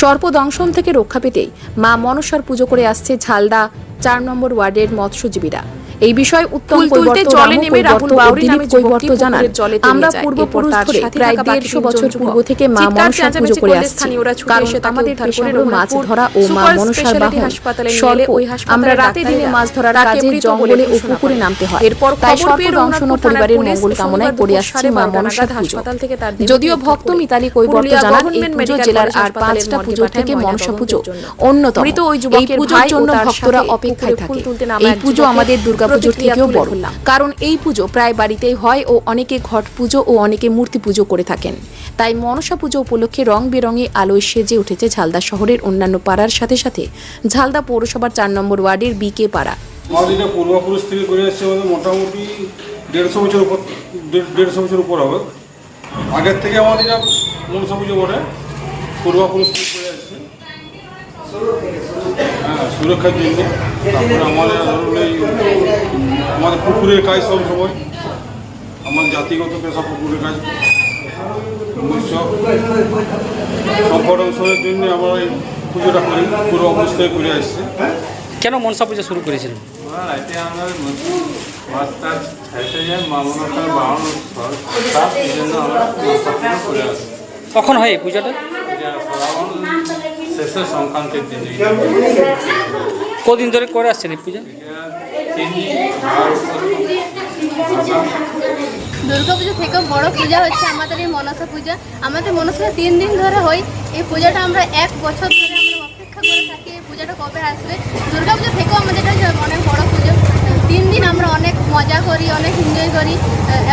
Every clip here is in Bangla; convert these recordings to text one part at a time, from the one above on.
সর্পদংশন থেকে রক্ষা পেতেই মা মনসার পুজো করে আসছে ঝালদা চার নম্বর ওয়ার্ডের মৎস্যজীবীরা। এই বিষয়ে উত্তম তুলতে জলে নেমে রাহুল বাউরি নামে কৈবর্ত জানান আমরা পূর্বপুরুষ ধরে প্রায় দেড়শো বছর পূর্ব থেকে মা মনসার পুজো করে আসছি। কারণ আমাদের পেশা হলো মাছ ধরা ও মা মনসার বাহন সর্প আমরা রাতে দিনে মাছ ধরার কাজে জঙ্গলে ও পুকুরে নামতে হয়। এরপর তাই ও রঘুনাথপুর পরিবারের মঙ্গল কামনায় করে আসছি মা মনসার পুজো। হাসপাতাল থেকে তার যদিও ভক্ত মিতালি কৈবর্ত জানান এই পুজো জেলার আর পাঁচটা পুজো থেকে মনসা পুজো। অন্যতম এই পুজোর জন্য ভক্তরা অপেক্ষায় থাকে এই পুজো। আমাদের দুর্গাপুজোর থেকেও বড়। কারণ এই পুজো প্রায় বাড়িতেই হয় ও অনেকে ঘট পুজো ও অনেকে মূর্তি পুজো করে থাকেন। তাই মনসা পুজো উপলক্ষে রং বেরঙে আলোয় সেজে উঠেছে ঝালদা শহরের অন্যান্য পাড়ার সাথে সাথে। ঝালদা পৌরসভার চার নম্বর ওয়ার্ডের বিকে পাড়া। আমাদের পূর্বপুরুষ থেকে করে আসছে মোটামুটি দেড়শো বছর উপর দেড়শো বছর উপর হবে। আগের থেকে আমাদের মনসা পুজো বটে পূর্বপুরুষ থেকে করে আসছে সুরক্ষার জন্য। তারপরে আমাদের ধরুন এই আমাদের পুকুরের কাজ সব সময় আমাদের জাতিগত পেশা পুকুরের কাজ। অংশের জন্য আমরা এই পুজোটা করি পূর্বপুরুষ থেকে করে আসছে। কেন মনসা পুজো শুরু করেছিলেন রাতে আমরা জন্য আমরা মশা পুজো করে আসি কখন হয় এই পুজোটা? কদিন ধরে করে আসছেন এই পূজা? দুর্গাপুজো থেকেও বড় পূজা হচ্ছে আমাদের এই মনসা পূজা। আমাদের মনসা তিন দিন ধরে হয়। এই পূজাটা আমরা এক বছর ধরে আমরা অপেক্ষা করে থাকি, এই পূজাটা কবে আসবে? দুর্গাপুজো থেকেও আমাদের এটা অনেক বড় পুজো তিন দিন আমরা অনেক মজা করি অনেক এনজয় করি।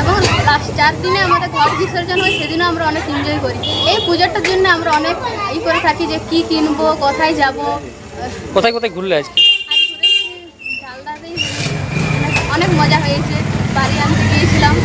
এবং লাস্ট চার দিনে আমাদের ঘর বিসর্জন হয় সেদিনও আমরা অনেক এনজয় করি। এই পুজোটার জন্য আমরা অনেক ই করে থাকি যে কি কিনবো কোথায় যাব। কোথায় কোথায় ঘুরলে আজকে? অনেক মজা হয়েছে বাড়ি আনতে গিয়েছিলাম।